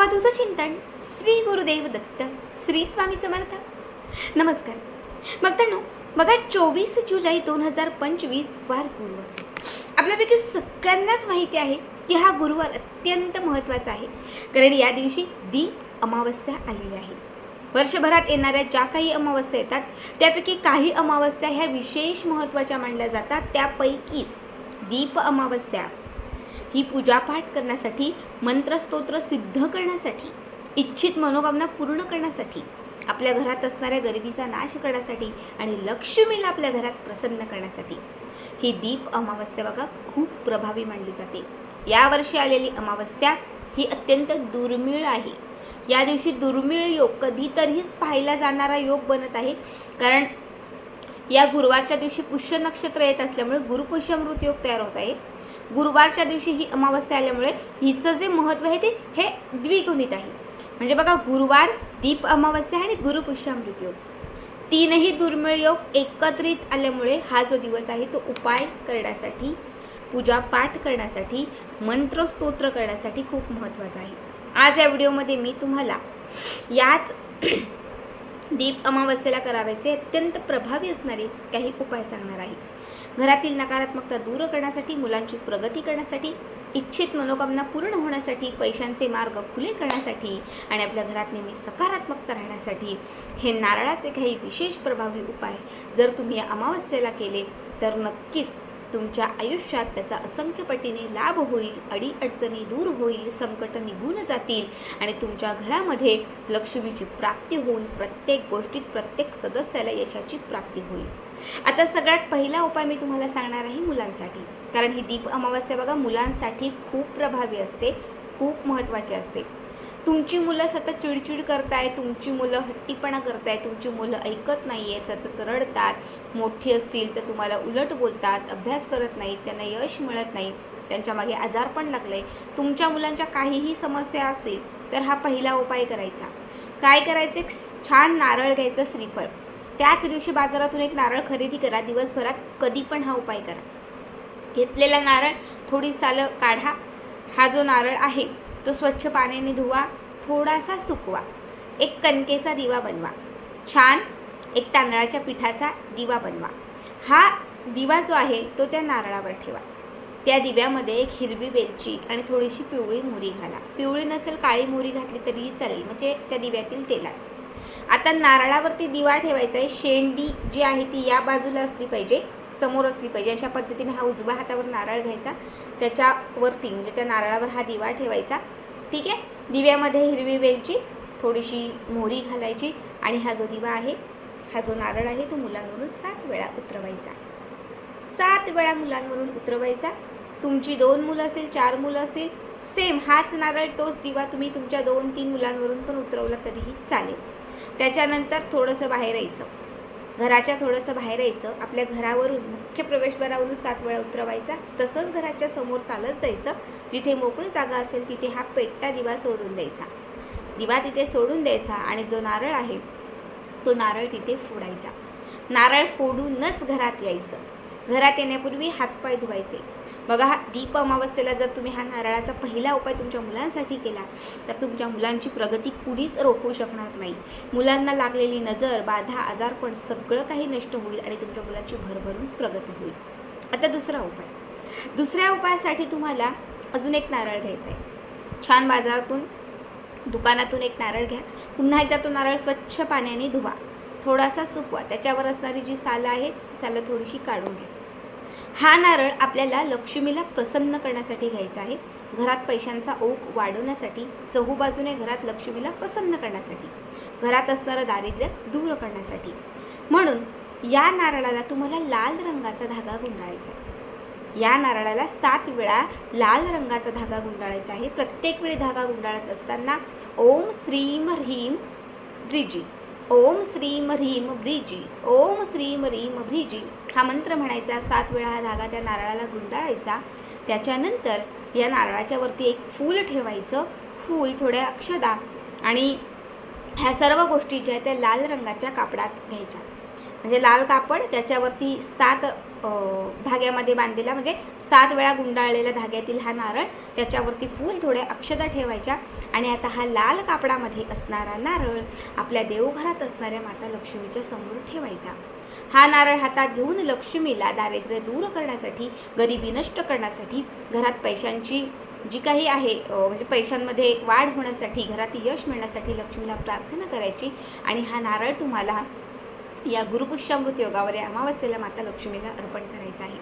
अवधूत चिंतन श्री गुरुदेव दत्त श्री स्वामी समर्थ. नमस्कार. भक्तांनो बघा चोवीस जुलै दोन हजार पंचवीस वार गुरुवार. आपल्यापैकी सगळ्यांनाच माहिती आहे की हा गुरुवार अत्यंत महत्त्वाचा आहे. कारण या दिवशी दीप अमावस्या आलेली आहे. वर्षभरात येणाऱ्या ज्या काही अमावस्या येतात त्यापैकी काही अमावस्या ह्या विशेष महत्त्वाच्या मानल्या जातात. त्यापैकीच दीप अमावस्या. ही पूजापाठ करण्यासाठी मंत्रस्तोत्र सिद्ध करण्यासाठी इच्छित मनोकामना पूर्ण करण्यासाठी आपल्या घरात असणाऱ्या गरिबीचा नाश करण्यासाठी आणि लक्ष्मीला आपल्या घरात प्रसन्न करण्यासाठी ही दीप अमावस्या बघा खूप प्रभावी मानली जाते. यावर्षी आलेली अमावस्या ही अत्यंत दुर्मिळ आहे. या दिवशी दुर्मिळ योग कधीतरीच पाहिला जाणारा योग बनत आहे. कारण या गुरुवारच्या दिवशी पुष्य नक्षत्र येत असल्यामुळे गुरुपुष्यमृत योग तयार होत आहे. गुरुवारच्या दिवशी ही अमावस्या आल्यामुळे हिचं जे महत्त्व आहे ते हे द्विगुणित आहे. म्हणजे बघा गुरुवार दीप अमावस्या आणि गुरुपुष्यामृत योग. तीनही दुर्मिळ योग एकत्रित आल्यामुळे हा जो दिवस आहे तो उपाय करण्यासाठी पूजा पाठ करण्यासाठी मंत्रस्तोत्र करण्यासाठी खूप महत्त्वाचा आहे. आज या व्हिडिओमध्ये मी तुम्हाला याच दीप अमावस्येला करावायचे अत्यंत प्रभावी असणारे काही उपाय सांगणार आहे. घरातील नकारात्मकता दूर करण्यासाठी मुलांची प्रगती करण्यासाठी इच्छित मनोकामना पूर्ण होण्यासाठी पैशांचे मार्ग खुले करण्यासाठी आणि आपल्या घरात नेहमी सकारात्मकता राहण्यासाठी हे नारळाचे काही विशेष प्रभावी उपाय जर तुम्ही या अमावस्येला केले तर नक्कीच तुमच्या आयुष्यात त्याचा असंख्य पटीने लाभ होईल अडीअडचणी दूर होईल संकट निघून जातील आणि तुमच्या घरामध्ये लक्ष्मीची प्राप्ती होऊन प्रत्येक गोष्टीत प्रत्येक सदस्याला यशाची प्राप्ती होईल. आता सगळ्यात पहिला उपाय मी तुम्हाला सांगणार आहे मुलांसाठी. कारण ही दीप अमावस्या बघा मुलांसाठी खूप प्रभावी असते खूप महत्त्वाची असते. तुमची मुलं सतत चिडचिड करताय तुमची मुलं हट्टीपणा करताय तुमची मुलं ऐकत नाही आहेत सतत रडतात मोठी असतील तर तुम्हाला उलट बोलतात अभ्यास करत नाहीत त्यांना यश मिळत नाही त्यांच्या मागे आजार पण लागले. तुमच्या मुलांच्या काहीही समस्या असतील तर हा पहिला उपाय करायचा. काय करायचं? एक छान नारळ घ्यायचं श्रीफळ. त्याच दिवशी बाजारातून एक नारळ खरेदी करा. दिवसभरात कधी पण हा उपाय करा. घेतलेला नारळ थोडी सालं काढा. हा जो नारळ आहे तो स्वच्छ पाण्याने धुवा थोडासा सुकवा. एक कणकेचा दिवा बनवा. छान एक तांदळाच्या पिठाचा दिवा बनवा. हा दिवा जो आहे तो त्या नारळावर ठेवा. त्या दिव्यामध्ये एक हिरवी वेलची आणि थोडीशी पिवळी मोहरी घाला. पिवळी नसेल काळी मोहरी घातली तरीही चालेल. म्हणजे त्या दिव्यातील तेलात. आता नारळावरती दिवा ठेवायचा आहे शेंडी जी आहे ती या बाजूला असली पाहिजे समोर असली पाहिजे अशा पद्धतीने हा उजव्या हातावर नारळ घ्यायचा त्याच्यावरती म्हणजे त्या नारळावर हा दिवा ठेवायचा. ठीक? आहे दिव्यामध्ये हिरवी वेलची थोडीशी मोहरी घालायची आणि हा जो दिवा आहे हा जो नारळ आहे तो मुलांवरून सात वेळा उतरवायचा. सात वेळा मुलांवरून उतरवायचा. तुमची दोन मुलं असेल चार मुलं असेल सेम हाच नारळ तोच दिवा तुम्ही तुमच्या दोन तीन मुलांवरून पण उतरवला तरीही चालेल. त्याच्यानंतर थोडंसं बाहेर यायचं. घराच्या थोडंसं बाहेर यायचं. आपल्या घरावरून मुख्य प्रवेशद्वारावरून सात वेळा उतरवायचा. तसंच घराच्या समोर चालत जायचं. जिथे मोकळी जागा असेल तिथे हा पेट्टा दिवा सोडून द्यायचा. दिवा तिथे सोडून द्यायचा आणि जो नारळ आहे तो नारळ तिथे फोडायचा. नारळ फोडूनच घरात यायचं. घरात येण्यापूर्वी हातपाय धुवायचे. बघा हा दीप अमावस्येला जर तुम्ही हा नारळाचा पहिला उपाय तुमच्या मुलांसाठी केला तर तुमच्या मुलांची प्रगती कुणीच रोखू शकणार नाही. मुलांना लागलेली नजर बाधा आजारपण सगळं काही नष्ट होईल आणि तुमच्या मुलांची भरभरून प्रगती होईल. आता दुसरा उपाय. दुसऱ्या उपायासाठी तुम्हाला अजून एक नारळ घ्यायचा आहे. छान बाजारातून दुकानातून एक नारळ घ्या. पुन्हा एकदा तो नारळ स्वच्छ पाण्याने धुवा. थोडासा सुकवा. त्याच्यावर असणारी जी सालं आहे सालं थोडीशी काढून घ्या. हा नारळ आपल्याला लक्ष्मीला प्रसन्न करण्यासाठी घ्यायचा आहे. घरात पैशांचा ओघ वाढवण्यासाठी चहूबाजूने घरात लक्ष्मीला प्रसन्न करण्यासाठी घरात असणारं दारिद्र्य दूर करण्यासाठी. म्हणून या नारळाला तुम्हाला लाल रंगाचा धागा गुंडाळायचा आहे. या नारळाला सात वेळा लाल रंगाचा धागा गुंडाळायचा आहे. प्रत्येक वेळी धागा गुंडाळत असताना ओम श्रीम ह्रीम ब्रिजी ओम श्रीम ह्रीम ब्रिजी ओम श्रीम ह्रीम ब्रिजी. हा मंत्र म्हणायचा सात वेळा हा धागा त्या नारळाला गुंडाळायचा. त्याच्यानंतर या नारळाच्या वरती एक फूल ठेवायचं. फूल थोड्या अक्षदा आणि ह्या सर्व गोष्टी ज्या आहेत त्या लाल रंगाच्या कापडात घ्यायच्या. म्हणजे लाल कापड त्याच्यावरती सात धाग्यामध्ये बांधलेला म्हणजे सात वेळा गुंडाळलेला धाग्यातील हा नारळ त्याच्यावरती फूल थोड्या अक्षता ठेवायच्या आणि आता हा लाल कापडामध्ये असणारा नारळ आपल्या देवघरात असणाऱ्या माता लक्ष्मीच्या समोर ठेवायचा. हा नारळ हातात घेऊन लक्ष्मीला दारिद्र्य दूर करण्यासाठी गरिबी नष्ट करण्यासाठी घरात पैशांची जी काही आहे म्हणजे पैशांमध्ये एक वाढ होण्यासाठी घरात यश मिळण्यासाठी लक्ष्मीला प्रार्थना करायची आणि हा नारळ तुम्हाला या गुरुपुष्यामृत योगावर या अमावस्येला माता लक्ष्मीला अर्पण करायचा आहे.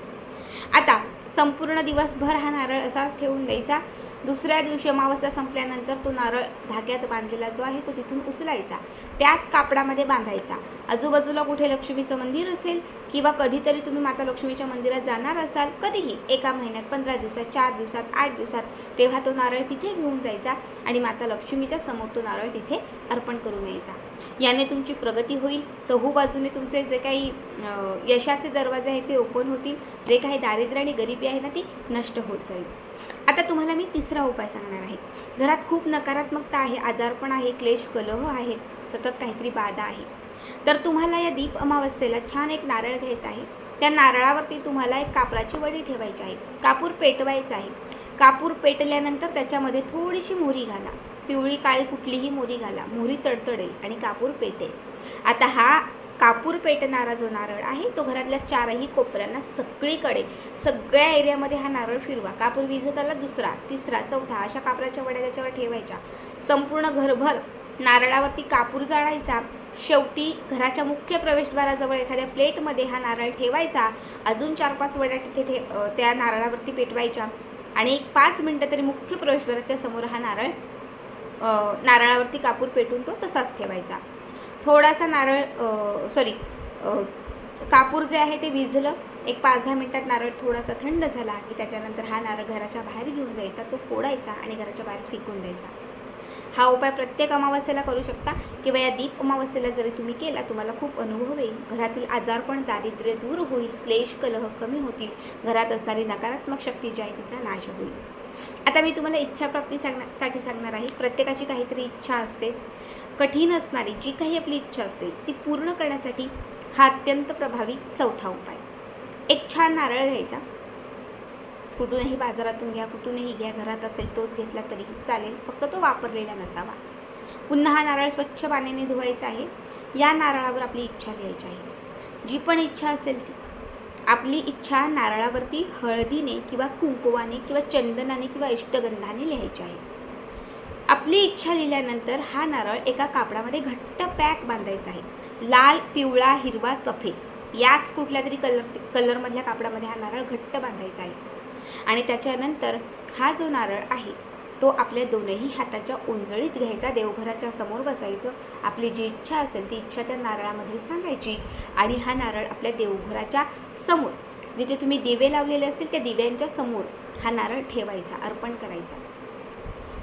आता संपूर्ण दिवसभर हा नारळ असाच ठेवून द्यायचा. दुसऱ्या दिवशी अमावस्या संपल्यानंतर तो नारळ धाग्यात बांधलेला जो आहे तो तिथून उचलायचा. त्याच कापडामध्ये बांधायचा. आजूबाजूला कुठे लक्ष्मीचं मंदिर असेल किंवा कधीतरी तुम्ही माता लक्ष्मीच्या मंदिरात जाणार असाल कधीही एका महिन्यात पंधरा दिवसात चार दिवसात आठ दिवसात तेव्हा तो नारळ तिथे घेऊन जायचा आणि माता लक्ष्मीच्या समोर तो नारळ तिथे अर्पण करून यायचा. याने तुमची प्रगती होईल. चहू बाजूने तुमचे जे काही यशाचे दरवाजे आहेत ते ओपन होतील. जे काही दारिद्र्य आणि गरिबी आहे ना ती नष्ट होत जाईल. आता तुम्हाला मी तिसरा उपाय सांगणार आहे. घरात खूप नकारात्मकता आहे आजारपण आहे क्लेश कलह आहे सतत काहीतरी बाधा आहे. तर तुम्हाला या दीप अमावस्येला छान एक नारळ घ्यायचा आहे. त्या नारळावरती तुम्हाला एक कापराची वडी ठेवायची आहे. कापूर पेटवायचा आहे. कापूर पेटल्यानंतर त्याच्यामध्ये थोडीशी मोहरी घाला. पिवळी काळी कुठलीही मोहरी घाला. मोहरी तडतडेल आणि कापूर पेटेल. आता हा कापूर पेटणारा जो नारळ आहे तो घरातल्या चारही कोपऱ्यांना सगळीकडे सगळ्या एरियामध्ये हा नारळ फिरवा. कापूर विझत दुसरा तिसरा चौथा अशा कापराच्या वड्या त्याच्यावर ठेवायच्या. संपूर्ण घरभर नारळावरती कापूर जाळायचा. शेवटी घराच्या मुख्य प्रवेशद्वाराजवळ एखाद्या प्लेटमध्ये हा नारळ ठेवायचा. अजून चार पाच वड्या तिथे ठे त्या नारळावरती पेटवायच्या. आणि एक पाच मिनटं तरी मुख्य प्रवेशद्वाराच्या समोर हा नारळ नारळावरती कापूर पेटून तो तसाच ठेवायचा. थोडासा नारळ सॉरी कापूर जे आहे ते विझलं. एक पाच दहा मिनटात नारळ थोडासा थंड झाला की त्याच्यानंतर हा नारळ घराच्या बाहेर घेऊन जायचा तो फोडायचा आणि घराच्या बाहेर फेकून द्यायचा. हा उपाय प्रत्येक अमावस्येला करू शकता किंवा या दीप अमावस्येला जरी तुम्ही केला तुम्हाला खूप अनुभव येईल. घरातील आजारपण दारिद्र्य दूर होईल क्लेश कलह कमी होतील. घरात असणारी नकारात्मक शक्ती जी आहे तिचा नाश होईल. आता मी तुम्हाला इच्छाप्राप्ती सांगण्यासाठी सांगणार आहे. प्रत्येकाची काहीतरी इच्छा असतेच. कठीण असणारी जी काही आपली इच्छा असेल ती पूर्ण करण्यासाठी हा अत्यंत प्रभावी चौथा उपाय. एक छान नारळ घ्यायचा. कुठूनही बाजारातून घ्या कुठूनही घ्या घरात असेल तोच घेतला तरीही चालेल. फक्त तो वापरलेला नसावा. पुन्हा हा नारळ स्वच्छ पाण्याने धुवायचा आहे. या नारळावर आपली इच्छा लिहायची आहे. जी पण इच्छा असेल ती. आपली इच्छा नारळावरती हळदीने किंवा कुंकुवाने किंवा चंदनाने किंवा इष्टगंधाने लिहायची आहे. आपली इच्छा लिहिल्यानंतर हा नारळ एका कापडामध्ये घट्ट पॅक बांधायचा आहे. लाल पिवळा हिरवा सफेद. याच कुठल्या तरी कलर कलरमधल्या कापडामध्ये हा नारळ घट्ट बांधायचा आहे. आणि त्याच्यानंतर हा जो नारळ आहे तो आपल्या दोनही हाताच्या उंजळीत घ्यायचा. देवघराच्या समोर बसायचं. आपली जी इच्छा असेल ती इच्छा त्या नारळामध्ये सांगायची. आणि हा नारळ आपल्या देवघराच्या समोर जिथे तुम्ही दिवे लावलेले असतील त्या दिव्यांच्या समोर हा नारळ ठेवायचा अर्पण करायचा.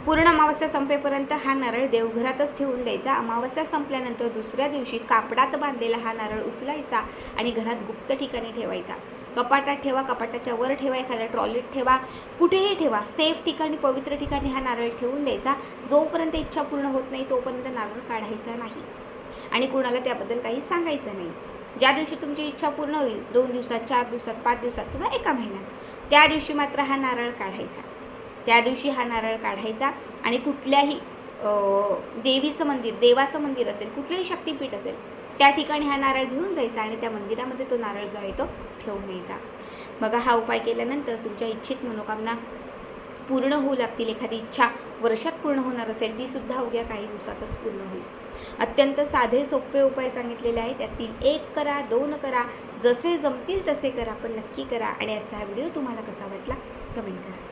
पूर्ण अमावस्या संपेपर्यंत हा नारळ देवघरातच ठेवून द्यायचा. अमावस्या संपल्यानंतर दुसऱ्या दिवशी कापडात बांधलेला हा नारळ उचलायचा आणि घरात गुप्त ठिकाणी ठेवायचा. कपाटात ठेवा कपाटाच्या वर ठेवा एखाद्या ट्रॉलीत ठेवा कुठेही ठेवा सेफ ठिकाणी पवित्र ठिकाणी हा नारळ ठेवून द्यायचा. जोपर्यंत इच्छा पूर्ण होत नाही तोपर्यंत नारळ काढायचा नाही. आणि कुणाला त्याबद्दल काही सांगायचं नाही. ज्या दिवशी तुमची इच्छा पूर्ण होईल दोन दिवसात चार दिवसात पाच दिवसात किंवा एका महिन्यात त्या दिवशी मात्र हा नारळ काढायचा. त्या दिवशी हा नारळ काढायचा आणि कुठल्याही देवीचं मंदिर देवाचं मंदिर असेल कुठलंही शक्तीपीठ असेल त्या ठिकाणी हा नारळ घेऊन जायचा आणि त्या मंदिरामध्ये तो नारळ जो आहे तो ठेवून यायचा बघा हा उपाय केल्यानंतर तुमच्या इच्छित मनोकामना पूर्ण होऊ लागतील. एखादी इच्छा वर्षात पूर्ण होणार असेल ती सुद्धा उद्या काही दिवसातच पूर्ण होईल. अत्यंत साधे सोपे उपाय सांगितलेले आहेत. त्यातील एक करा दोन करा जसे जमतील तसे करा पण नक्की करा. आणि आजचा हा व्हिडिओ तुम्हाला कसा वाटला? कमेंट करा.